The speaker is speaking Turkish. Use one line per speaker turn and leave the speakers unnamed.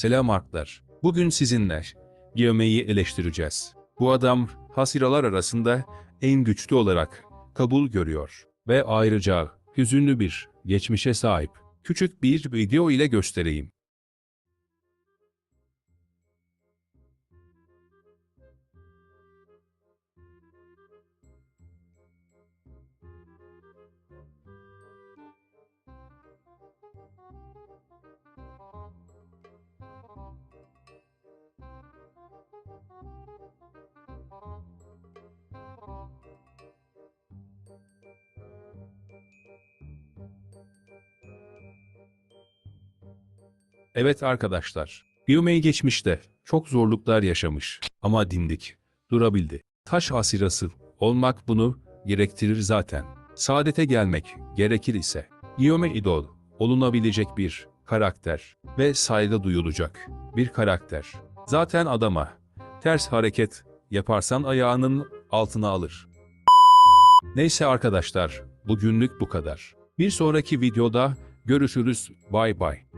Selam arkadaşlar. Bugün sizinle Giyome'yi eleştireceğiz. Bu adam hasiralar arasında en güçlü olarak kabul görüyor ve ayrıca hüzünlü bir geçmişe sahip. Küçük bir video ile göstereyim. Evet arkadaşlar, Giyomey geçmişte çok zorluklar yaşamış ama dimdik, durabildi. Taş asirası olmak bunu gerektirir zaten. Saadete gelmek gerekir ise Giyome idol olunabilecek bir karakter ve saygı duyulacak bir karakter. Zaten adama ters hareket yaparsan ayağının altına alır. Neyse arkadaşlar, bugünlük bu kadar. Bir sonraki videoda görüşürüz. Bay bay.